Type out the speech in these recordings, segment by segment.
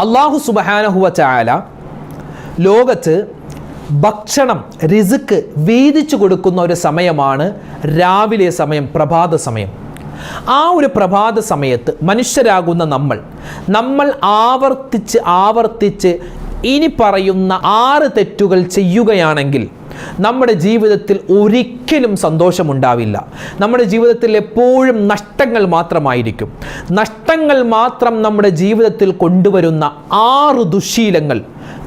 അള്ളാഹു സുബഹാനഹുവ ചായാല ലോകത്ത് ഭക്ഷണം റിസുക്ക് വീതിച്ചു കൊടുക്കുന്ന ഒരു സമയമാണ് രാവിലെ സമയം പ്രഭാത സമയം. ആ ഒരു പ്രഭാത സമയത്ത് മനുഷ്യരാകുന്ന നമ്മൾ നമ്മൾ ആവർത്തിച്ച് ആവർത്തിച്ച് ഇനി പറയുന്ന ആറ് തെറ്റുകൾ ചെയ്യുകയാണെങ്കിൽ നമ്മുടെ ജീവിതത്തിൽ ഒരിക്കലും സന്തോഷമുണ്ടാവില്ല. നമ്മുടെ ജീവിതത്തിൽ എപ്പോഴും നഷ്ടങ്ങൾ മാത്രമായിരിക്കും. നഷ്ടങ്ങൾ മാത്രം നമ്മുടെ ജീവിതത്തിൽ കൊണ്ടുവരുന്ന ആറ് ദുശീലങ്ങൾ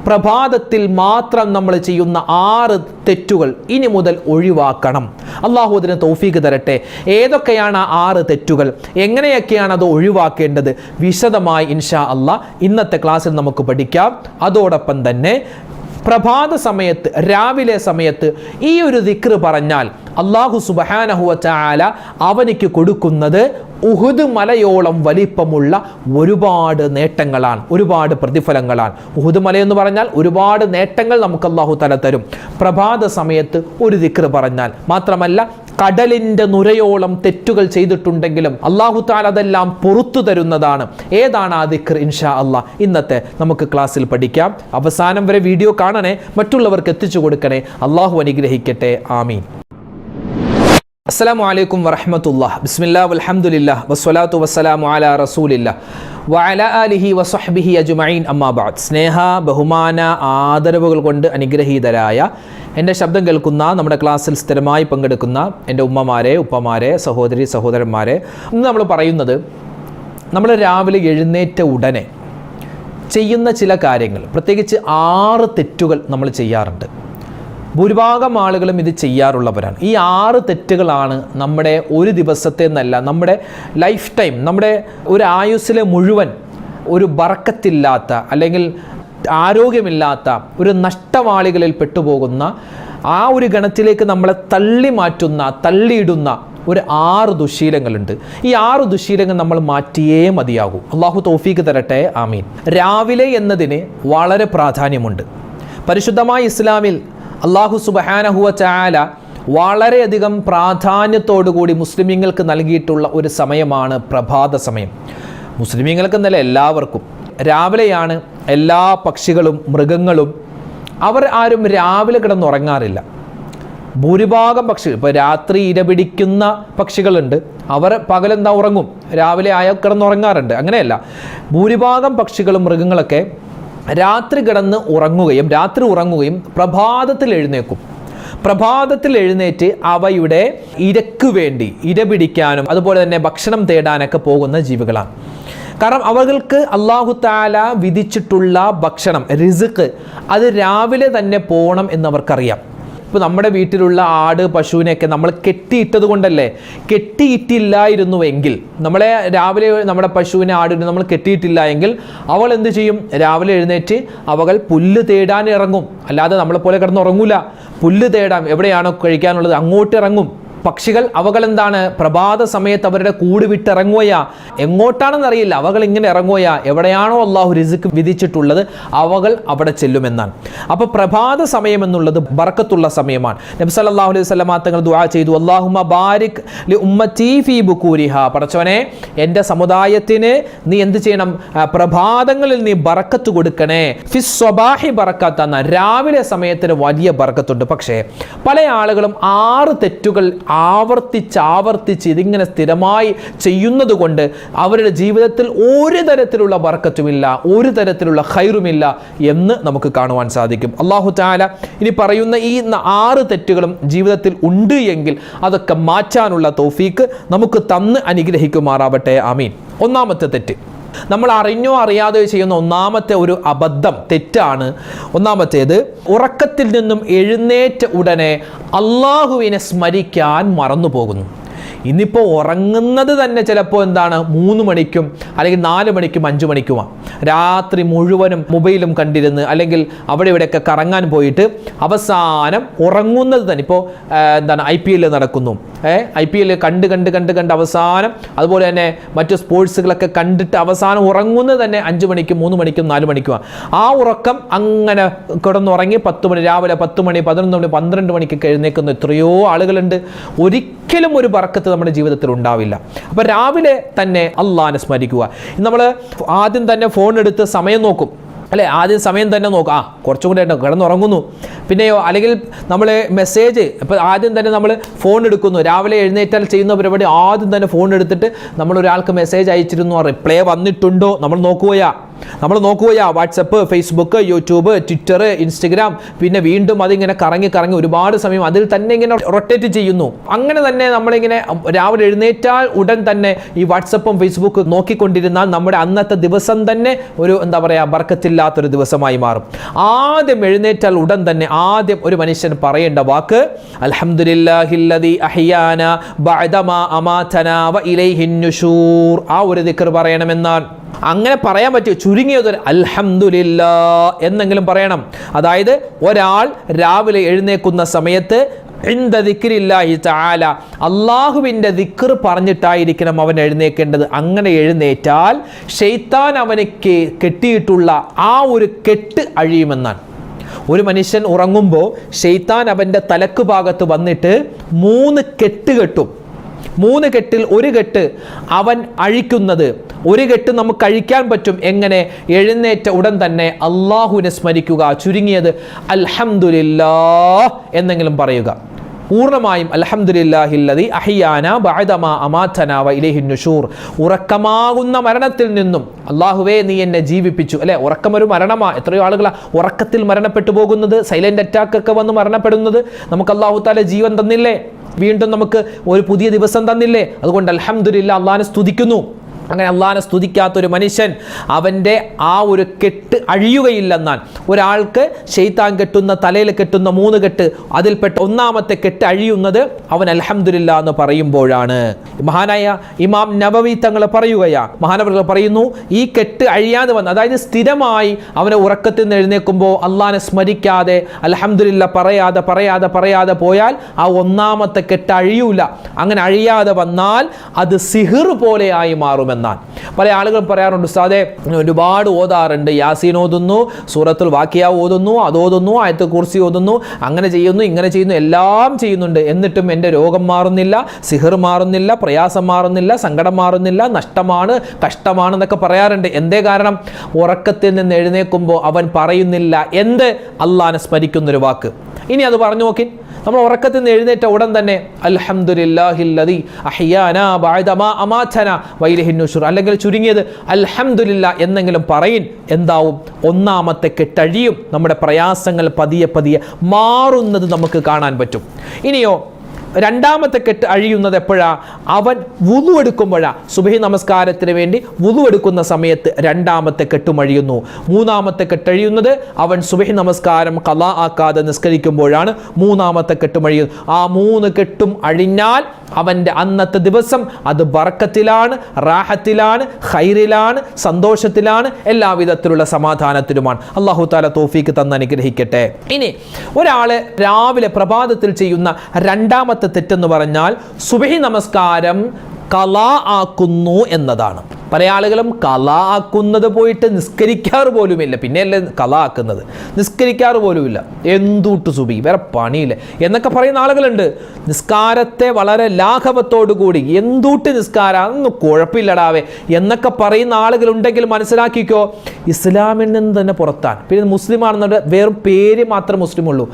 പ്രഭാതത്തിൽ മാത്രം നമ്മൾ ചെയ്യുന്ന ആറ് തെറ്റുകൾ ഇനി മുതൽ ഒഴിവാക്കണം. അള്ളാഹു അതിന് തൗഫീക്ക് തരട്ടെ. ഏതൊക്കെയാണ് ആ ആറ് തെറ്റുകൾ? എങ്ങനെയൊക്കെയാണ് അത് ഒഴിവാക്കേണ്ടത്? വിശദമായി ഇൻഷാ അള്ളാഹ് ഇന്നത്തെ ക്ലാസ്സിൽ നമുക്ക് പഠിക്കാം. അതോടൊപ്പം തന്നെ പ്രഭാത സമയത്ത് രാവിലെ സമയത്ത് ഈ ഒരു ദിക്ർ പറഞ്ഞാൽ അള്ളാഹു സുബഹാനഹുവ ചാല അവനിക്ക് കൊടുക്കുന്നത് ഉഹുദ് മലയോളം വലിപ്പമുള്ള ഒരുപാട് നേട്ടങ്ങളാണ് ഒരുപാട് പ്രതിഫലങ്ങളാണ്. ഉഹുദ് മല എന്ന് പറഞ്ഞാൽ ഒരുപാട് നേട്ടങ്ങൾ നമുക്ക് അള്ളാഹു തല തരും. പ്രഭാത സമയത്ത് ഒരു ദിക്ർ പറഞ്ഞാൽ മാത്രമല്ല കടലിന്റെ നുരയോളം തെറ്റുകൾ ചെയ്തിട്ടുണ്ടെങ്കിലും അള്ളാഹു താൻ അതെല്ലാം പുറത്തു തരുന്നതാണ്. ഏതാണ് ആ ദിക്ർ ഇൻഷാ അള്ളാഹ് ഇന്നത്തെ നമുക്ക് ക്ലാസ്സിൽ പഠിക്കാം. അവസാനം വരെ വീഡിയോ കാണണേ മറ്റുള്ളവർക്ക് എത്തിച്ചു കൊടുക്കണേ. അള്ളാഹു അനുഗ്രഹിക്കട്ടെ. ആമീൻ. അസ്സലാമു അലൈക്കും വറഹമത്തുള്ള ബിസ്മില്ലാ വലഹമുല്ലാ വസ്വലാത്തു വസ്സലാമു അല റസൂലില്ല വഅല ആലിഹി വസഹ്ബിഹി അജ്മഈൻ. അമ്മാബാദ് സ്നേഹ ബഹുമാന ആദരവുകൾ കൊണ്ട് അനുഗ്രഹീതരായ എന്റെ ശബ്ദം കേൾക്കുന്ന നമ്മുടെ ക്ലാസ്സിൽ സ്ഥിരമായി പങ്കെടുക്കുന്ന എന്റെ ഉമ്മമാരെ ഉപ്പമാരെ സഹോദരി സഹോദരന്മാരെ ഇന്ന് നമ്മൾ പറയുന്നത് നമ്മൾ രാവിലെ എഴുന്നേറ്റ ഉടനെ ചെയ്യുന്ന ചില കാര്യങ്ങൾ. പ്രത്യേകിച്ച് ആറ് തെറ്റുകൾ നമ്മൾ ചെയ്യാറുണ്ട്. ഭൂരിഭാഗം ആളുകളും ഇത് ചെയ്യാറുള്ളവരാണ്. ഈ ആറ് തെറ്റുകളാണ് നമ്മുടെ ഒരു ദിവസത്തെ എന്നല്ല നമ്മുടെ ലൈഫ് ടൈം നമ്മുടെ ഒരു ആയുസ്സിലെ മുഴുവൻ ഒരു ബറക്കത്തില്ലാത്ത അല്ലെങ്കിൽ ആരോഗ്യമില്ലാത്ത ഒരു നഷ്ടവാളികളിൽ പെട്ടുപോകുന്ന ആ ഒരു ഗണത്തിലേക്ക് നമ്മളെ തള്ളി മാറ്റുന്ന തള്ളിയിടുന്ന ഒരു ആറ് ദുശീലങ്ങളുണ്ട്. ഈ ആറ് ദുശീലങ്ങൾ നമ്മൾ മാറ്റിയേ മതിയാകൂ. അള്ളാഹു തോഫീക്ക് തരട്ടെ. ആമീൻ. രാവിലെ എന്നതിന് വളരെ പ്രാധാന്യമുണ്ട്. പരിശുദ്ധമായ ഇസ്ലാമിൽ അള്ളാഹു സുബഹാനഹുവ ചായാല വളരെയധികം പ്രാധാന്യത്തോടുകൂടി മുസ്ലിമീങ്ങൾക്ക് നൽകിയിട്ടുള്ള ഒരു സമയമാണ് പ്രഭാത സമയം. മുസ്ലിമീങ്ങൾക്ക് എന്നല്ല എല്ലാവർക്കും. രാവിലെയാണ് എല്ലാ പക്ഷികളും മൃഗങ്ങളും അവർ ആരും രാവിലെ കിടന്നുറങ്ങാറില്ല ഭൂരിഭാഗം പക്ഷികൾ ഇപ്പോൾ രാത്രി ഇരപിടിക്കുന്ന പക്ഷികളുണ്ട്. അവർ പകലെന്താ ഉറങ്ങും? രാവിലെ ആയ കിടന്നുറങ്ങാറുണ്ട് അങ്ങനെയല്ല. ഭൂരിഭാഗം പക്ഷികളും മൃഗങ്ങളൊക്കെ രാത്രി കിടന്ന് ഉറങ്ങുകയും രാത്രി ഉറങ്ങുകയും പ്രഭാതത്തിൽ എഴുന്നേക്കും പ്രഭാതത്തിൽ എഴുന്നേറ്റ് അവയുടെ ഇരക്ക് വേണ്ടി ഇര പിടിക്കാനും അതുപോലെ തന്നെ ഭക്ഷണം തേടാനൊക്കെ പോകുന്ന ജീവികളാണ്. കാരണം അവർക്ക് അള്ളാഹു താല വിധിച്ചിട്ടുള്ള ഭക്ഷണം റിസുക്ക് അത് രാവിലെ തന്നെ പോകണം എന്നവർക്കറിയാം. ഇപ്പോൾ നമ്മുടെ വീട്ടിലുള്ള ആട് പശുവിനെയൊക്കെ നമ്മൾ കെട്ടിയിട്ടത് കൊണ്ടല്ലേ? കെട്ടിയിട്ടില്ലായിരുന്നുവെങ്കിൽ നമ്മളെ രാവിലെ നമ്മുടെ പശുവിനെ ആടിനെ നമ്മൾ കെട്ടിയിട്ടില്ല എങ്കിൽ അവൾ എന്ത് ചെയ്യും? രാവിലെ എഴുന്നേറ്റ് അവകൾ പുല്ല് തേടാൻ ഇറങ്ങും. അല്ലാതെ നമ്മളെപ്പോലെ കിടന്നുറങ്ങൂല. പുല്ല് തേടാം. എവിടെയാണോ കഴിക്കാനുള്ളത്? അങ്ങോട്ട് ഇറങ്ങും. പക്ഷികൾ അവകൾ എന്താണ് പ്രഭാത സമയത്ത് അവരുടെ കൂട് വിട്ടിറങ്ങുകയാ. എങ്ങോട്ടാണെന്ന് അറിയില്ല അവകൾ ഇങ്ങനെ ഇറങ്ങുകയാ. എവിടെയാണോ അള്ളാഹു റിസിക്ക് വിധിച്ചിട്ടുള്ളത് അവകൾ അവിടെ ചെല്ലുമെന്നാണ്. അപ്പോൾ പ്രഭാത സമയം എന്നുള്ളത് ബർക്കത്തുള്ള സമയമാണ്. നബി സല്ലല്ലാഹു അലൈഹി വസല്ലമ തങ്ങൾ ദുആ ചെയ്തു. അല്ലാഹുമ്മ ബാരിക് ഫീ ബുക്കൂരിഹ പടച്ചവനെ എന്റെ സമുദായത്തിന് നീ എന്ത് ചെയ്യണം? പ്രഭാതങ്ങളിൽ നീ ബറക്കത്ത് കൊടുക്കണേ. ഫിസ് സ്വബാഹി ബറക്കത്ത് രാവിലെ സമയത്തിന് വലിയ ബറക്കത്തുണ്ട് പക്ഷേ പല ആളുകളും ആറ് തെറ്റുകൾ ആവർത്തിച്ച് ആവർത്തിച്ച് ഇതിങ്ങനെ സ്ഥിരമായി ചെയ്യുന്നത് കൊണ്ട് അവരുടെ ജീവിതത്തിൽ ഒരു തരത്തിലുള്ള വർക്കറ്റുമില്ല ഒരു തരത്തിലുള്ള ഹൈറുമില്ല എന്ന് നമുക്ക് കാണുവാൻ സാധിക്കും. അള്ളാഹു ചാല ഇനി പറയുന്ന ഈ ആറ് തെറ്റുകളും ജീവിതത്തിൽ ഉണ്ട് എങ്കിൽ അതൊക്കെ മാറ്റാനുള്ള തോഫീക്ക് നമുക്ക് തന്ന് അനുഗ്രഹിക്കുമാറാവട്ടെ. ആമീൻ. ഒന്നാമത്തെ തെറ്റ്. നമ്മൾ അറിഞ്ഞോ അറിയാതെയോ ചെയ്യുന്ന ഒന്നാമത്തെ ഒരു അബദ്ധം തെറ്റാണ്. ഒന്നാമത്തേത് ഉറക്കത്തിൽ നിന്നും എഴുന്നേറ്റ ഉടനെ അള്ളാഹുവിനെ സ്മരിക്കാൻ മറന്നു പോകുന്നു ഇന്നിപ്പോൾ ഉറങ്ങുന്നത് തന്നെ ചിലപ്പോൾ എന്താണ് മൂന്ന് മണിക്കും അല്ലെങ്കിൽ നാല് മണിക്കും അഞ്ച് മണിക്കുമാണ് രാത്രി മുഴുവനും മൊബൈലും കണ്ടിരുന്ന് അല്ലെങ്കിൽ അവിടെ ഇവിടെയൊക്കെ കറങ്ങാൻ പോയിട്ട് അവസാനം ഉറങ്ങുന്നത് തന്നെ. ഇപ്പോൾ എന്താണ് ഐ പി എൽ നടക്കുന്നു. ഏ ഐ പി എൽ കണ്ട് കണ്ട് കണ്ട് കണ്ട് അവസാനം അതുപോലെ തന്നെ മറ്റു സ്പോർട്സുകളൊക്കെ കണ്ടിട്ട് അവസാനം ഉറങ്ങുന്നത് തന്നെ അഞ്ച് മണിക്കും മൂന്ന് മണിക്കും നാല് മണിക്കുമാണ് ആ ഉറക്കം അങ്ങനെ കിടന്നുറങ്ങി പത്ത് മണി രാവിലെ പത്ത് മണി പതിനൊന്ന് മണി പന്ത്രണ്ട് മണിക്ക് എഴുന്നേക്കുന്ന എത്രയോ ആളുകളുണ്ട്. ഒരിക്കലും ഒരു ബർക്കത്ത് നമ്മുടെ ജീവിതത്തിൽ ഉണ്ടാവില്ല. അപ്പോൾ രാവിലെ തന്നെ അള്ളാഹാനെ സ്മരിക്കുക. നമ്മൾ ആദ്യം തന്നെ ഫോൺ എടുത്ത് സമയം നോക്കും. അല്ലേ? ആദ്യം സമയം തന്നെ നോക്കാം. ആ കുറച്ചും കൂടെ ഉണ്ട് കിടന്നുറങ്ങുന്നു. പിന്നെയോ അല്ലെങ്കിൽ നമ്മൾ മെസ്സേജ് ഇപ്പോൾ ആദ്യം തന്നെ നമ്മൾ ഫോൺ എടുക്കുന്നു. രാവിലെ എഴുന്നേറ്റാൽ ചെയ്യുന്ന പരിപാടി ആദ്യം തന്നെ ഫോൺ എടുത്തിട്ട് നമ്മൾ ഒരാൾക്ക് മെസ്സേജ് അയച്ചിരുന്നു റിപ്ലൈ വന്നിട്ടുണ്ടോ? നമ്മൾ നോക്കുകയാ നമ്മൾ നോക്കുകയാ WhatsApp Facebook YouTube Twitter Instagram പിന്നെ വീണ്ടും അതിങ്ങനെ കറങ്ങി കറങ്ങി ഒരുപാട് സമയം അതിൽ തന്നെ ഇങ്ങനെ റൊട്ടേറ്റ് ചെയ്യുന്നു. അങ്ങനെ തന്നെ നമ്മളിങ്ങനെ രാവിലെ എഴുന്നേറ്റാൽ ഉടൻ തന്നെ ഈ വാട്സപ്പും ഫേസ്ബുക്കും നോക്കിക്കൊണ്ടിരുന്നാൽ നമ്മുടെ അന്നത്തെ ദിവസം തന്നെ ഒരു എന്താ പറയുക ബർക്കത്തില്ലാത്തൊരു ദിവസമായി മാറും. ആദ്യം എഴുന്നേറ്റാൽ ഉടൻ തന്നെ ആദ്യം ഒരു മനുഷ്യൻ പറയേണ്ട വാക്ക് അൽഹംദുലില്ലാഹില്ലദി ബഅദമാ ആ ഒരു ദിക്ർ പറയണമെന്നാണ്. അങ്ങനെ പറയാൻ പറ്റും ചുരുങ്ങിയത് ഒരു എന്നെങ്കിലും പറയണം. അതായത് ഒരാൾ രാവിലെ എഴുന്നേക്കുന്ന സമയത്ത് ഇന്ത ദിക്രില്ലാഹി തആല അള്ളാഹുവിന്റെ ദിക്ർ പറഞ്ഞിട്ടായിരിക്കണം അവൻ എഴുന്നേക്കേണ്ടത് അങ്ങനെ എഴുന്നേറ്റാൽ ഷെയ്ത്താൻ അവന് കെട്ടിയിട്ടുള്ള ആ ഒരു കെട്ട് അഴിയുമെന്നാണ്. ഒരു മനുഷ്യൻ ഉറങ്ങുമ്പോൾ ഷെയ്ത്താൻ അവന്റെ തലക്ക് ഭാഗത്ത് വന്നിട്ട് മൂന്ന് കെട്ട് കെട്ടും. മൂന്ന് കെട്ടിൽ ഒരു കെട്ട് അവൻ അഴിക്കുന്നത്. ഒരു കെട്ട് നമുക്ക് അഴിക്കാൻ പറ്റും. എങ്ങനെ? എഴുന്നേറ്റ ഉടൻ തന്നെ അള്ളാഹുവിനെ സ്മരിക്കുക. ചുരുങ്ങിയത് അൽഹംദുലില്ലാ എന്നെങ്കിലും പറയുക. പൂർണമായും അലഹമുല്ലാഹില്ലതി അഹിയാന ബഅദമാ അമാത്തന വ ഇലൈഹിൻ നുഷൂർ. ഉറക്കമാകുന്ന മരണത്തിൽ നിന്നും അള്ളാഹുവേ നീ എന്നെ ജീവിപ്പിച്ചു. അല്ലേ? ഉറക്കമൊരു മരണമാ. എത്രയോ ആളുകൾ ഉറക്കത്തിൽ മരണപ്പെട്ടു പോകുന്നത് സൈലന്റ് അറ്റാക്ക് ഒക്കെ വന്ന് മരണപ്പെടുന്നത്. നമുക്ക് അള്ളാഹു താല ജീവൻ തന്നില്ലേ? വീണ്ടും നമുക്ക് ഒരു പുതിയ ദിവസം തന്നില്ലേ? അതുകൊണ്ട് അലഹമുല്ല അള്ളാഹിനെ സ്തുതിക്കുന്നു. അങ്ങനെ അള്ളാഹനെ സ്തുതിക്കാത്തൊരു മനുഷ്യൻ അവന്റെ ആ ഒരു കെട്ട് അഴിയുകയില്ലെന്നാൽ ഒരാൾക്ക് ഷെയ്ത്താൻ കെട്ടുന്ന തലയിൽ കെട്ടുന്ന മൂന്ന് കെട്ട് അതിൽപ്പെട്ട ഒന്നാമത്തെ കെട്ട് അഴിയുന്നത് അവൻ അലഹമില്ല എന്ന് പറയുമ്പോഴാണ്. മഹാനായ ഇമാം നബവി തങ്ങൾ പറയുകയാ മഹാനവർ പറയുന്നു ഈ കെട്ട് അഴിയാതെ വന്ന് അതായത് സ്ഥിരമായി അവനെ ഉറക്കത്തിൽ നിന്ന് എഴുന്നേൽക്കുമ്പോൾ അള്ളാഹിനെ സ്മരിക്കാതെ അലഹമില്ല പറയാതെ പറയാതെ പറയാതെ പോയാൽ ആ ഒന്നാമത്തെ കെട്ട് അഴിയൂല. അങ്ങനെ അഴിയാതെ വന്നാൽ അത് സിഹിർ പോലെയായി മാറുമെന്നാണ് പല ആളുകൾ പറയാറുണ്ട് ഉസ്താദെ ഒരുപാട് ഓതാറുണ്ട്. യാസീൻ ഓതുന്നു സൂറത്തുൽ വാക്കിയ ഓതുന്നു അത് ഓതുന്നു ആയത്ത് കുർസി ഓതുന്നു അങ്ങനെ ചെയ്യുന്നു ഇങ്ങനെ ചെയ്യുന്നു എല്ലാം ചെയ്യുന്നുണ്ട്. എന്നിട്ടും എന്റെ രോഗം മാറുന്നില്ല സിഹർ മാറുന്നില്ല പ്രയാസം മാറുന്നില്ല സങ്കടം മാറുന്നില്ല നഷ്ടമാണ് കഷ്ടമാണ് എന്നൊക്കെ പറയാറുണ്ട്. എന്തേ കാരണം? ഉറക്കത്തിൽ നിന്ന് എഴുന്നേൽക്കുമ്പോൾ അവൻ പറയുന്നില്ല എന്ത്? അള്ളാനെ സ്മരിക്കുന്നൊരു വാക്ക്. ഇനി അത് പറഞ്ഞു നോക്കി. നമ്മൾ ഉറക്കത്തിൽ നിന്ന് എഴുന്നേറ്റ ഉടൻ തന്നെ അൽഹംദുലില്ലാഹില്ലദി അഹിയാന ബഅദമാ അമാതന വൈലഹിന്നുഷുർ അല്ലെങ്കിൽ ചുരുങ്ങിയത് അൽഹംദുലില്ല എന്നെങ്കിലും പറയിൻ എന്താവും? ഒന്നാമത്തെ കെട്ടഴിയും നമ്മുടെ പ്രയാസങ്ങൾ പതിയെ പതിയെ മാറുന്നത് നമുക്ക് കാണാൻ പറ്റും. ഇനിയോ രണ്ടാമത്തെ കെട്ട് അഴിയുന്നത് എപ്പോഴാ? അവൻ വുതു എടുക്കുമ്പോഴാ. സുബഹി നമസ്കാരത്തിന് വേണ്ടി വുതു എടുക്കുന്ന സമയത്ത് രണ്ടാമത്തെ കെട്ടും അഴിയുന്നു. മൂന്നാമത്തെ കെട്ടഴിയുന്നത് അവൻ സുബഹി നമസ്കാരം കലാ ആക്കാതെ നിസ്കരിക്കുമ്പോഴാണ് മൂന്നാമത്തെ കെട്ടും അഴിയുന്നത്. ആ മൂന്ന് കെട്ടും അഴിഞ്ഞാൽ അവന്റെ അന്നത്തെ ദിവസം അത് ബർക്കത്തിലാണ് റാഹത്തിലാണ് ഹൈറിലാണ് സന്തോഷത്തിലാണ് എല്ലാവിധത്തിലുള്ള സമാധാനത്തിലുമാണ്. അള്ളാഹു താല തോഫീക്ക് തന്ന് അനുഗ്രഹിക്കട്ടെ. ഇനി ഒരാളെ രാവിലെ പ്രഭാതത്തിൽ ചെയ്യുന്ന രണ്ടാമത്തെ തെറ്റെന്ന് പറഞ്ഞാൽ സുബഹി നമസ്കാരം കലാ ആക്കുന്നു എന്നതാണ്. പല ആളുകളും കല ആക്കുന്നത് പോയിട്ട് നിസ്കരിക്കാറ് പോലുമില്ല. പിന്നെയല്ലേ കല ആക്കുന്നത് നിസ്കരിക്കാറ് പോലുമില്ല. എന്തുട്ട് സുബി വേറെ പണിയില്ല. എന്നൊക്കെ പറയുന്ന ആളുകളുണ്ട്. നിസ്കാരത്തെ വളരെ ലാഘവത്തോടു കൂടി എന്തുട്ട് നിസ്കാരം അതൊന്നും കുഴപ്പമില്ലടാവേ എന്നൊക്കെ പറയുന്ന ആളുകളുണ്ടെങ്കിൽ മനസ്സിലാക്കിക്കോ ഇസ്ലാമിൽ നിന്ന് തന്നെ പുറത്താണ്. പിന്നെ മുസ്ലിമാണെന്നുണ്ട് വെറും പേര് മാത്രം മുസ്ലിം ഉള്ളൂ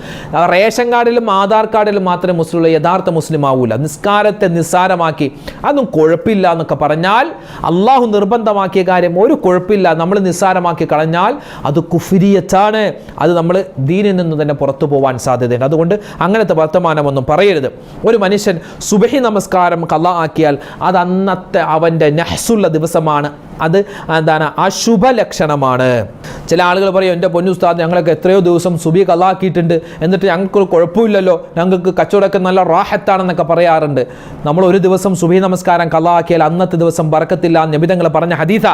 റേഷൻ കാർഡിലും ആധാർ കാർഡിലും മാത്രമേ മുസ്ലിം ഉള്ളൂ യഥാർത്ഥ മുസ്ലിം ആവൂല നിസ്കാരത്തെ നിസ്സാരമാക്കി അതൊന്നും കുഴപ്പമില്ല എന്നൊക്കെ പറഞ്ഞാൽ അള്ളാഹു നിർബന്ധമാക്കിയ കാര്യം ഒരു കുഴപ്പമില്ല. നമ്മൾ നിസ്സാരമാക്കി കളഞ്ഞാൽ അത് കുഫിരിയത്താണ്. അത് നമ്മൾ ദീനിൽ നിന്ന് തന്നെ പുറത്തു പോകാൻ സാധ്യതയുണ്ട്. അതുകൊണ്ട് അങ്ങനത്തെ വർത്തമാനമൊന്നും പറയരുത്. ഒരു മനുഷ്യൻ സുബഹി നമസ്കാരം കല ആക്കിയാൽ അത് അന്നത്തെ അവന്റെ നഹ്സുള്ള ദിവസമാണ്. അത് എന്താണ്? അശുഭ ലക്ഷണമാണ്. ചില ആളുകൾ പറയും എന്റെ പൊന്നുസ്താദ് ഞങ്ങളൊക്കെ എത്രയോ ദിവസം സുബി കലാക്കിയിട്ടുണ്ട് എന്നിട്ട് ഞങ്ങൾക്ക് കുഴപ്പമില്ലല്ലോ. ഞങ്ങൾക്ക് കച്ചവടമൊക്കെ നല്ല റാഹത്താണെന്നൊക്കെ പറയാറുണ്ട്. നമ്മൾ ഒരു ദിവസം സുബി നമസ്കാരം കലാക്കിയാൽ അന്നത്തെ ദിവസം ബർക്കത്തില്ല നിബിതങ്ങൾ പറഞ്ഞ ഹദീസ.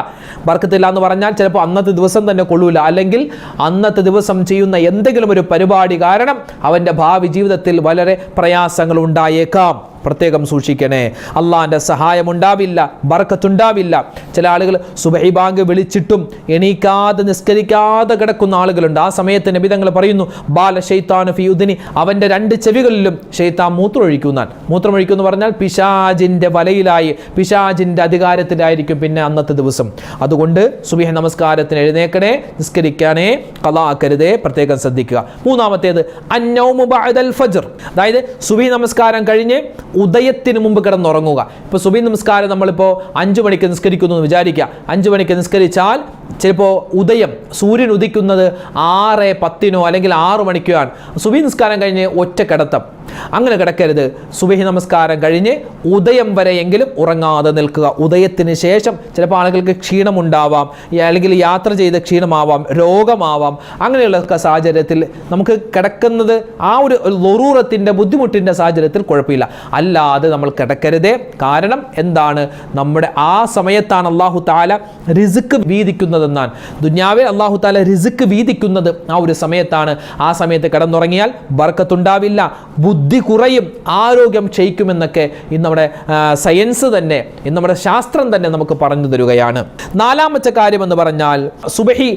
ബർക്കത്തില്ല എന്ന് പറഞ്ഞാൽ ചിലപ്പോൾ അന്നത്തെ ദിവസം തന്നെ കൊള്ളൂല. അല്ലെങ്കിൽ അന്നത്തെ ദിവസം ചെയ്യുന്ന എന്തെങ്കിലും ഒരു പരിപാടി കാരണം അവന്റെ ഭാവി ജീവിതത്തിൽ വളരെ പ്രയാസങ്ങൾ ഉണ്ടായേക്കാം. പ്രത്യേകം സൂക്ഷിക്കണേ. അള്ളാഹിന്റെ സഹായമുണ്ടാവില്ല ബർക്കത്തുണ്ടാവില്ല. ചില ആളുകൾ സുബഹി ബാങ്ക് വിളിച്ചിട്ടും എണീക്കാതെ നിസ്കരിക്കാതെ കിടക്കുന്ന ആളുകളുണ്ട്. ആ സമയത്ത് നബിതങ്ങൾ പറയുന്നു ബാല ഷെയ്ത്താൻ ഫിയുദിനി അവന്റെ രണ്ട് ചെവികളിലും ഷെയ്ത്താൻ മൂത്രമൊഴിക്കുന്നാൻ. മൂത്രമൊഴിക്കുന്നു പറഞ്ഞാൽ പിശാജിന്റെ വലയിലായി പിശാജിന്റെ അധികാരത്തിലായിരിക്കും പിന്നെ അന്നത്തെ ദിവസം. അതുകൊണ്ട് സുബിഹ നമസ്കാരത്തിന് എഴുന്നേക്കണേ നിസ്കരിക്കാനേ കലാക്കരുതേ പ്രത്യേകം ശ്രദ്ധിക്കുക. മൂന്നാമത്തേത് അന്നൗമു ബഅദൽ ഫജ്ർ. അതായത് സുബി നമസ്കാരം കഴിഞ്ഞ് ഉദയത്തിന് മുമ്പ് കിടന്നുറങ്ങുക. ഇപ്പോൾ സുബി നമസ്കാരം നമ്മളിപ്പോൾ അഞ്ച് മണിക്ക് നിസ്കരിക്കുന്നു എന്ന് വിചാരിക്കുക. അഞ്ച് മണിക്ക് നിസ്കരിച്ചാൽ ചിലപ്പോൾ ഉദയം സൂര്യൻ ഉദിക്കുന്നത് ആറ് പത്തിനോ അല്ലെങ്കിൽ ആറ് മണിക്കോ ആണ്. സുബി നിസ്കാരം കഴിഞ്ഞ് ഒറ്റ കിടത്തം. അങ്ങനെ കിടക്കരുത്. സുബഹി നമസ്കാരം കഴിഞ്ഞ് ഉദയം വരെയെങ്കിലും ഉറങ്ങാതെ നിൽക്കുക. ഉദയത്തിന് ശേഷം ചിലപ്പോൾ ആളുകൾക്ക് ക്ഷീണമുണ്ടാവാം. അല്ലെങ്കിൽ യാത്ര ചെയ്ത് ക്ഷീണമാവാം രോഗമാവാം. അങ്ങനെയുള്ള സാഹചര്യത്തിൽ നമുക്ക് കിടക്കുന്നത് ആ ഒരു ലൊറൂറത്തിന്റെ ബുദ്ധിമുട്ടിന്റെ സാഹചര്യത്തിൽ കുഴപ്പമില്ല. അല്ലാതെ നമ്മൾ കിടക്കരുതേ. കാരണം എന്താണ്? നമ്മുടെ ആ സമയത്താണ് അള്ളാഹു താല റിസുക്ക് വീതിക്കുന്നതെന്നാണ്. ദുന്യാവിൽ അള്ളാഹു താല റിസുക്ക് വീതിക്കുന്നത് ആ ഒരു സമയത്താണ്. ആ സമയത്ത് കിടന്നുറങ്ങിയാൽ ബർക്കത്തുണ്ടാവില്ല കുറയും ആരോഗ്യം ക്ഷയിക്കുമെന്നൊക്കെ ഇന്ന് നമ്മുടെ സയൻസ് തന്നെ ഇന്ന് നമ്മുടെ ശാസ്ത്രം തന്നെ നമുക്ക് പറഞ്ഞു തരുകയാണ്. നാലാമത്തെ കാര്യം എന്ന് പറഞ്ഞാൽ സുബഹി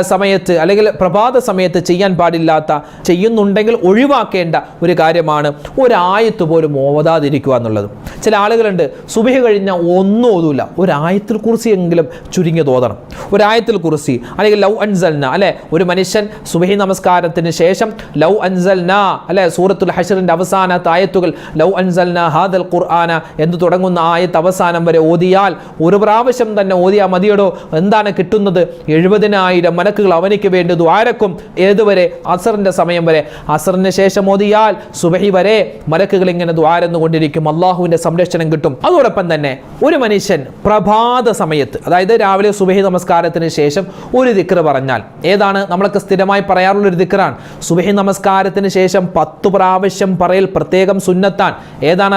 സമയത്ത് അല്ലെങ്കിൽ പ്രഭാത സമയത്ത് ചെയ്യാൻ പാടില്ലാത്ത ചെയ്യുന്നുണ്ടെങ്കിൽ ഒഴിവാക്കേണ്ട ഒരു കാര്യമാണ് ഒരായത്ത് പോലും ഓതാതിരിക്കുക എന്നുള്ളത്. ചില ആളുകളുണ്ട് സുബഹി കഴിഞ്ഞ ഒന്നും ഓതൂല. ഒരായത്തിൽ കുറിച്ച് എങ്കിലും ചുരുങ്ങി തോതണം ഒരായത്തിൽ കുറിച്ച് അല്ലെങ്കിൽ ലവ് അൻസൽന അല്ലെ? ഒരു മനുഷ്യൻ സുബഹി നമസ്കാരത്തിന് ശേഷം ലവ് അൻസൽന അല്ലെ? സൂറത്തുൽ ഹഷറിന്റെ അവസാന തായത്തുകൾ ലൗ അൻസൽന ഹാദൽ ഖുർആന എന്ന് തുടങ്ങുന്ന ആയത്ത് അവസാനം വരെ ഓതിയാൽ ഒരു പ്രാവശ്യം തന്നെ ഓതിയാൽ മതിയടോ? എന്താണ് കിട്ടുന്നത്? എഴുപതിനായിരം മലക്കുകൾ അവനിക്ക് വേണ്ടി ദ്വാരക്കും ഏതുവരെ? അസറിന്റെ സമയം വരെ. അസറിന് ശേഷം ഓതിയാൽ സുബഹി വരെ മലക്കുകൾ ഇങ്ങനെ ദ്വാരന്നുകൊണ്ടിരിക്കും അള്ളാഹുവിന്റെ സംരക്ഷണം കിട്ടും. അതോടൊപ്പം തന്നെ ഒരു മനുഷ്യൻ പ്രഭാത സമയത്ത് അതായത് രാവിലെ സുബഹി നമസ്കാരത്തിന് ശേഷം ഒരു ദിക്ർ പറഞ്ഞാൽ ഏതാണ്? നമ്മളൊക്കെ സ്ഥിരമായി പറയാറുള്ള ഒരു ദിക്റാണ്. സുബഹി നമസ്കാരത്തിന് ശേഷം പത്ത് പ്രാവശ്യം പറയൽ പ്രത്യേകം സുന്നത്താൻ ഏതാണ്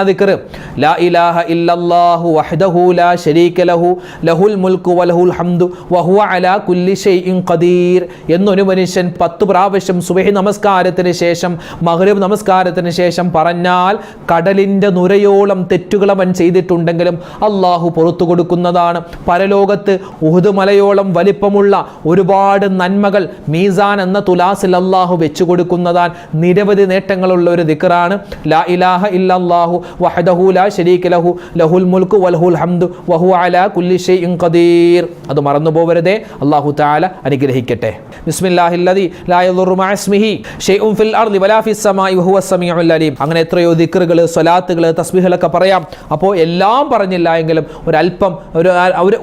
ഖദീർ എന്നൊരു മനുഷ്യൻ പത്ത് പ്രാവശ്യം സുബഹി നമസ്കാരത്തിന് ശേഷം മഗ്രിബ് നമസ്കാരത്തിന് ശേഷം പറഞ്ഞാൽ കടലിന്റെ നുരയോളം തെറ്റുകൾ അവൻ ചെയ്തിട്ടുണ്ടെങ്കിലും അള്ളാഹു പുറത്തു കൊടുക്കുന്നതാണ്. പരലോകത്ത് ഉഹുദ് മലയോളം വലിപ്പമുള്ള ഒരുപാട് നന്മകൾ മീസാൻ എന്ന തുലാസിൽ അള്ളാഹു വെച്ചു കൊടുക്കുന്നതാണ്. നിരവധി നേട്ടങ്ങളുള്ള ഒരു ദിക്റാണ് ലാ ഇലാഹ ഇല്ലല്ലാഹു വഹദഹു ലാ ശരീക ലഹു ലഹുൽ മുൽക്ക് വലഹുൽ ഹംദു വഹു അലാ കുല്ലി ഷൈഇൻ ഖദീർ. അത് മറന്നു പോവരുതേ. അല്ലാഹു തആല അനുഗ്രഹിക്കട്ടെ. ബിസ്മില്ലാഹില്ലദി ലാ യദുറു മഅ ഇസ്മിഹി ഷൈഉൻ ഫിൽ അർദി വലാ ഫിസ് സമാഇ വഹുവ സമീഉൽ അലീം. അങ്ങനെ എത്രയോ ദിക്റുകൾ സ്വലാത്തുകൾ തസ്ബീഹുകളൊക്കെ പറയാം. അപ്പോൾ എല്ലാം പറഞ്ഞില്ല എങ്കിലും ഒരല്പം ഒരു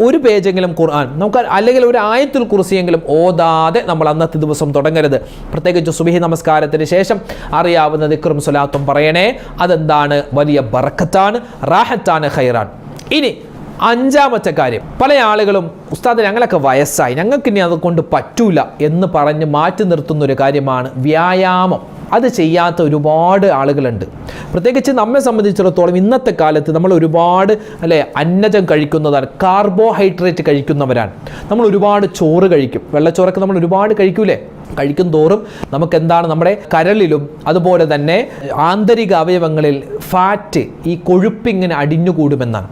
ഒരു പേജ് പേജെങ്കിലും ഖുർആൻ നമുക്ക് അല്ലെങ്കിൽ ഒരു ആയത്തുൽ കുറിസിയെങ്കിലും ഓതാതെ നമ്മൾ അന്നത്തെ ദിവസം തുടങ്ങരുത്. പ്രത്യേകിച്ച് സുബിഹി നമസ്കാരത്തിന് ശേഷം അറിയാവുന്ന ദിക്റും സ്വലാത്തും പറയണേ അതെന്താണ്? വലിയ ബറക്കത്താണ് റാഹത്താണ് ഹൈറാൻ ഇനി അഞ്ചാമത്തെ കാര്യം പല ആളുകളും ഉസ്താദ് ഞങ്ങളൊക്കെ വയസ്സായി ഞങ്ങൾക്ക് ഇനി അതുകൊണ്ട് പറ്റൂല എന്ന് പറഞ്ഞ് മാറ്റി നിർത്തുന്ന ഒരു കാര്യമാണ് വ്യായാമം. അത് ചെയ്യാത്ത ഒരുപാട് ആളുകളുണ്ട്. പ്രത്യേകിച്ച് നമ്മെ സംബന്ധിച്ചിടത്തോളം ഇന്നത്തെ കാലത്ത് നമ്മൾ ഒരുപാട് അല്ലെ അന്നജം കഴിക്കുന്നതാണ് കാർബോഹൈഡ്രേറ്റ് കഴിക്കുന്നവരാണ്. നമ്മൾ ഒരുപാട് ചോറ് കഴിക്കും. വെള്ളച്ചോറൊക്കെ നമ്മൾ ഒരുപാട് കഴിക്കൂലേ? കഴിക്കും തോറും നമുക്ക് എന്താണ് നമ്മുടെ കരളിലും അതുപോലെ തന്നെ ആന്തരിക അവയവങ്ങളിൽ ഫാറ്റ് ഈ കൊഴുപ്പിങ്ങനെ അടിഞ്ഞുകൂടുമെന്നാണ്.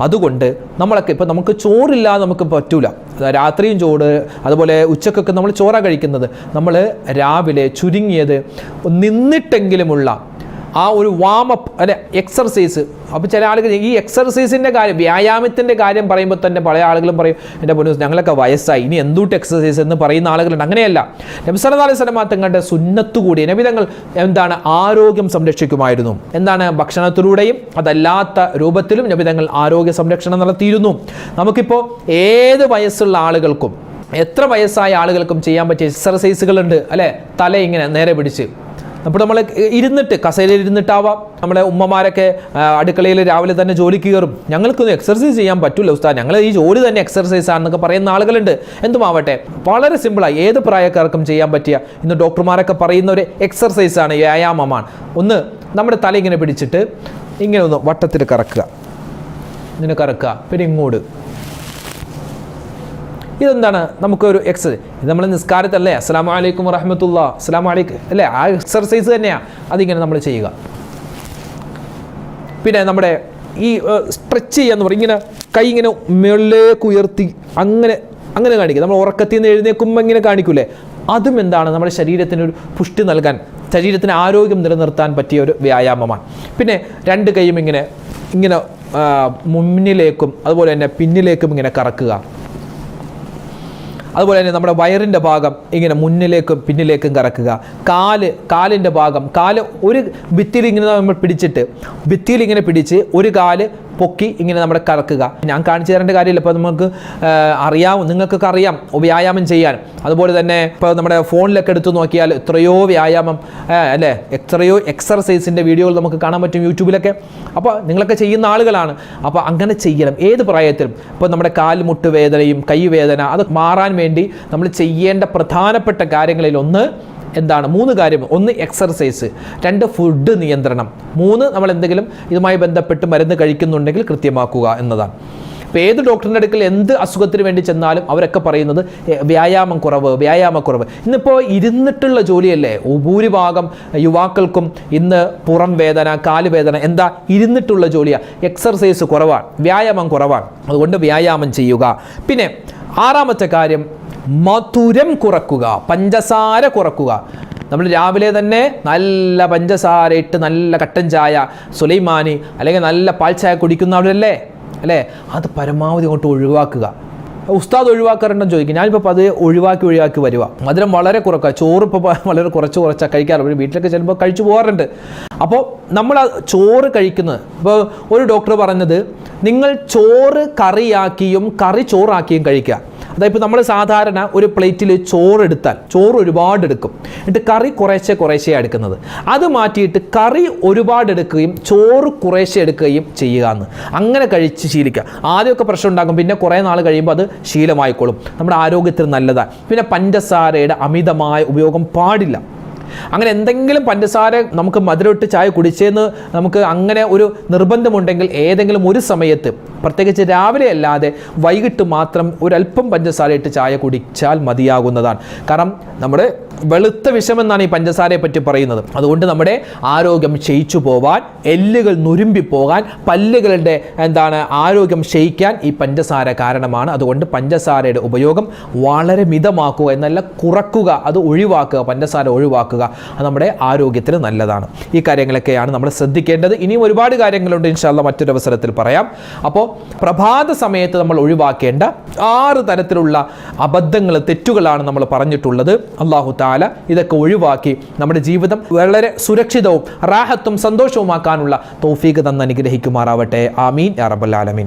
അതുകൊണ്ട് നമ്മളൊക്കെ ഇപ്പോൾ നമുക്ക് ചോറില്ലാതെ നമുക്ക് പറ്റൂല. രാത്രിയും ചോറ് അതുപോലെ ഉച്ചക്കൊക്കെ നമ്മൾ ചോറാണ് കഴിക്കുന്നത്. നമ്മൾ രാവിലെ ചുരുങ്ങിയത് നിന്നിട്ടെങ്കിലുമുള്ള ആ ഒരു വാമപ്പ് അല്ലെ എക്സർസൈസ് അപ്പോൾ ചില ആളുകൾ ഈ എക്സർസൈസിന്റെ കാര്യം വ്യായാമത്തിന്റെ കാര്യം പറയുമ്പോൾ തന്നെ പല ആളുകളും പറയും എന്റെ പൊന്നു ഞങ്ങളൊക്കെ വയസ്സായി. ഇനി എന്തുട്ട് എക്സർസൈസ് എന്ന് പറയുന്ന ആളുകളുണ്ട്. അങ്ങനെയല്ല. നബി സല്ലല്ലാഹു അലൈഹി വസല്ലം തങ്ങളുടെ സുന്നത്തു കൂടി നബി തങ്ങൾ എന്താണ് ആരോഗ്യം സംരക്ഷിക്കുമായിരുന്നു. എന്താണ് ഭക്ഷണത്തിലൂടെയും അതല്ലാത്ത രൂപത്തിലും നബിതങ്ങൾ ആരോഗ്യ സംരക്ഷണം നടത്തിയിരുന്നു. നമുക്കിപ്പോൾ ഏത് വയസ്സുള്ള ആളുകൾക്കും എത്ര വയസ്സായ ആളുകൾക്കും ചെയ്യാൻ പറ്റിയ എക്സർസൈസുകളുണ്ട് അല്ലേ? തല ഇങ്ങനെ നേരെ പിടിച്ച്. അപ്പോൾ നമ്മൾ ഇരുന്നിട്ട് കസേരയിൽ ഇരുന്നിട്ടാവാം. നമ്മുടെ ഉമ്മമാരൊക്കെ അടുക്കളയിൽ രാവിലെ തന്നെ ജോലിക്ക് കയറും. ഞങ്ങൾക്കൊന്നും എക്സർസൈസ് ചെയ്യാൻ പറ്റില്ല ഉസ്താദ്. ഞങ്ങൾ ഈ ജോലി തന്നെ എക്സർസൈസ് ആണെന്നൊക്കെ പറയുന്ന ആളുകളുണ്ട്. എന്തുമാവട്ടെ വളരെ സിമ്പിളായി ഏത് പ്രായക്കാർക്കും ചെയ്യാൻ പറ്റിയ ഇന്ന് ഡോക്ടർമാരൊക്കെ പറയുന്ന ഒരു എക്സർസൈസാണ് വ്യായാമമാണ്. ഒന്ന് നമ്മുടെ തല ഇങ്ങനെ പിടിച്ചിട്ട് ഇങ്ങനെ ഒന്ന് വട്ടത്തിൽ കറക്കുക. ഇങ്ങനെ കറക്കുക. പിന്നെ ഇങ്ങോട്ട്. ഇതെന്താണ്? നമുക്കൊരു എക്സസൈസ് ഇത് നമ്മൾ നിസ്കാരത്തല്ലേ? അസ്സാം വലൈക്കും വറഹമത്തുള്ള. അസ്സാം വലൈക്കും അല്ലേ? ആ എക്സർസൈസ് തന്നെയാണ് അതിങ്ങനെ നമ്മൾ ചെയ്യുക. പിന്നെ നമ്മുടെ ഈ സ്ട്രെച്ച് ചെയ്യാന്ന് പറയും. ഇങ്ങനെ കൈ ഇങ്ങനെ മുകളിലേക്ക് ഉയർത്തി അങ്ങനെ അങ്ങനെ കാണിക്കുക. നമ്മൾ ഉറക്കത്തിൽ നിന്ന് എഴുന്നേക്കുമ്പോൾ ഇങ്ങനെ കാണിക്കൂലേ? അതും എന്താണ്? നമ്മുടെ ശരീരത്തിന് ഒരു പുഷ്ടി നൽകാൻ ശരീരത്തിന് ആരോഗ്യം നിലനിർത്താൻ പറ്റിയ ഒരു വ്യായാമമാണ്. പിന്നെ രണ്ട് കൈയും ഇങ്ങനെ ഇങ്ങനെ മുന്നിലേക്കും അതുപോലെ തന്നെ പിന്നിലേക്കും ഇങ്ങനെ കറക്കുക. അതുപോലെ തന്നെ നമ്മുടെ വയറിന്റെ ഭാഗം ഇങ്ങനെ മുന്നിലേക്കും പിന്നിലേക്കും കറക്കുക. കാൽ കാലിന്റെ ഭാഗം കാൽ ഒരു ഭിത്തിയിൽ ഇങ്ങനെ നമ്മൾ പിടിച്ചിട്ട് ഭിത്തിയിൽ ഇങ്ങനെ പിടിച്ച് ഒരു കാൽ പൊക്കി ഇങ്ങനെ നമ്മുടെ കറക്കുക. ഞാൻ കാണിച്ചു തരേണ്ട കാര്യമില്ല. ഇപ്പോൾ നമുക്ക് അറിയാവും നിങ്ങൾക്കൊക്കെ അറിയാം വ്യായാമം ചെയ്യാൻ. അതുപോലെ തന്നെ ഇപ്പോൾ നമ്മുടെ ഫോണിലൊക്കെ എടുത്തു നോക്കിയാൽ എത്രയോ വ്യായാമം അല്ലേ? എത്രയോ എക്സർസൈസിന്റെ വീഡിയോകൾ നമുക്ക് കാണാൻ പറ്റും യൂട്യൂബിലൊക്കെ. അപ്പോൾ നിങ്ങളൊക്കെ ചെയ്യുന്ന ആളുകളാണ്. അപ്പോൾ അങ്ങനെ ചെയ്യണം. ഏത് പ്രായത്തിലും. ഇപ്പോൾ നമ്മുടെ കാൽമുട്ട് വേദനയും കൈവേദന അത് മാറാൻ വേണ്ടി നമ്മൾ ചെയ്യേണ്ട പ്രധാനപ്പെട്ട കാര്യങ്ങളിൽ ഒന്ന് എന്താണ്? മൂന്ന് കാര്യം. ഒന്ന് എക്സർസൈസ് രണ്ട് ഫുഡ് നിയന്ത്രണം. മൂന്ന് നമ്മൾ എന്തെങ്കിലും ഇതുമായി ബന്ധപ്പെട്ട് മരുന്ന് കഴിക്കുന്നുണ്ടെങ്കിൽ കൃത്യമാക്കുക എന്നതാണ്. ഇപ്പോൾ ഏത് ഡോക്ടറിന്റെ അടുക്കൽ എന്ത് അസുഖത്തിന് വേണ്ടി ചെന്നാലും അവരൊക്കെ പറയുന്നത് വ്യായാമം കുറവ് വ്യായാമക്കുറവ് ഇന്നിപ്പോൾ ഇരുന്നിട്ടുള്ള ജോലിയല്ലേ? ഭൂരിഭാഗം യുവാക്കൾക്കും ഇന്ന് പുറം വേദന കാൽ വേദന എന്താ? ഇരുന്നിട്ടുള്ള ജോലിയാണ് എക്സർസൈസ് കുറവാണ് വ്യായാമം കുറവാണ്. അതുകൊണ്ട് വ്യായാമം ചെയ്യുക. പിന്നെ ആറാമത്തെ കാര്യം മധുരം കുറക്കുക പഞ്ചസാര കുറക്കുക. നമ്മൾ രാവിലെ തന്നെ നല്ല പഞ്ചസാര ഇട്ട് നല്ല കട്ടൻ ചായ സുലൈമാനി അല്ലെങ്കിൽ നല്ല പാൽ ചായ കുടിക്കുന്നവരല്ലേ അല്ലേ? അത് പരമാവധി അങ്ങോട്ട് ഒഴിവാക്കുക. ഉസ്താദ് ഒഴിവാക്കാറുണ്ടെന്ന് ചോദിക്കും. ഞാനിപ്പോൾ അത് ഒഴിവാക്കി ഒഴിവാക്കി വരിക മധുരം വളരെ കുറക്കുക. ചോറ് ഇപ്പോൾ വളരെ കുറച്ച് കുറച്ചാൽ കഴിക്കാറുണ്ട് വീട്ടിലൊക്കെ ചെല്ലുമ്പോൾ കഴിച്ചു പോകാറുണ്ട് അപ്പോൾ നമ്മൾ ആ ചോറ് കഴിക്കുന്നത്. ഇപ്പോൾ ഒരു ഡോക്ടർ പറഞ്ഞത് നിങ്ങൾ ചോറ് കറിയാക്കിയും കറി ചോറാക്കിയും കഴിക്കുക. അതായത് നമ്മൾ സാധാരണ ഒരു പ്ലേറ്റിൽ ചോറ് എടുത്താൽ ചോറ് ഒരുപാട് എടുക്കും എന്നിട്ട് കറി കുറേശ്ശെ കുറേശ്ശെ എടുക്കുന്നത്. അത് മാറ്റിയിട്ട് കറി ഒരുപാട് എടുക്കുകയും ചോറ് കുറേശ്ശെ എടുക്കുകയും ചെയ്യുക എന്ന് അങ്ങനെ കഴിച്ച് ശീലിക്കുക. ആദ്യമൊക്കെ പ്രശ്നം ഉണ്ടാകും. പിന്നെ കുറേ നാൾ കഴിയുമ്പോൾ അത് ശീലമായിക്കോളും. നമ്മുടെ ആരോഗ്യത്തിന് നല്ലതാണ് പിന്നെ പഞ്ചസാരയുടെ അമിതമായ ഉപയോഗം പാടില്ല. അങ്ങനെ എന്തെങ്കിലും പഞ്ചസാര നമുക്ക് മധുരമിട്ട് ചായ കുടിച്ചെന്ന് നമുക്ക് അങ്ങനെ ഒരു നിർബന്ധമുണ്ടെങ്കിൽ ഏതെങ്കിലും ഒരു സമയത്ത് പ്രത്യേകിച്ച് രാവിലെ അല്ലാതെ വൈകിട്ട് മാത്രം ഒരല്പം പഞ്ചസാര ഇട്ട് ചായ കുടിച്ചാൽ മതിയാകുന്നതാണ്. കാരണം നമ്മുടെ വെളുത്ത വിഷമെന്നാണ് ഈ പഞ്ചസാരയെ പറ്റി പറയുന്നത്. അതുകൊണ്ട് നമ്മുടെ ആരോഗ്യം ക്ഷയിച്ചു പോവാൻ എല്ലുകൾ നുരുമ്പി പോകാൻ പല്ലുകളുടെ എന്താണ് ആരോഗ്യം ക്ഷയിക്കാൻ ഈ പഞ്ചസാര കാരണമാണ്. അതുകൊണ്ട് പഞ്ചസാരയുടെ ഉപയോഗം വളരെ മിതമാക്കുക എന്നല്ല കുറക്കുക അത് ഒഴിവാക്കുക പഞ്ചസാര ഒഴിവാക്കുക. അത് നമ്മുടെ ആരോഗ്യത്തിന് നല്ലതാണ്. ഈ കാര്യങ്ങളൊക്കെയാണ് നമ്മൾ ശ്രദ്ധിക്കേണ്ടത്. ഇനിയും ഒരുപാട് കാര്യങ്ങളുണ്ട് ഇൻഷാല്ല മറ്റൊരു അവസരത്തിൽ പറയാം. അപ്പോൾ പ്രഭാത സമയത്ത് നമ്മൾ ഒഴിവാക്കേണ്ട ആറ് തരത്തിലുള്ള അബദ്ധങ്ങൾ തെറ്റുകളാണ് നമ്മൾ പറഞ്ഞിട്ടുള്ളത്. അള്ളാഹു താല ഇതൊക്കെ ഒഴിവാക്കി നമ്മുടെ ജീവിതം വളരെ സുരക്ഷിതവും റാഹത്തും സന്തോഷവുമാക്കാനുള്ള തൗഫീഖ് തന്ന് അനുഗ്രഹിക്കുമാറാവട്ടെ. ആമീൻ. ആലമീൻ.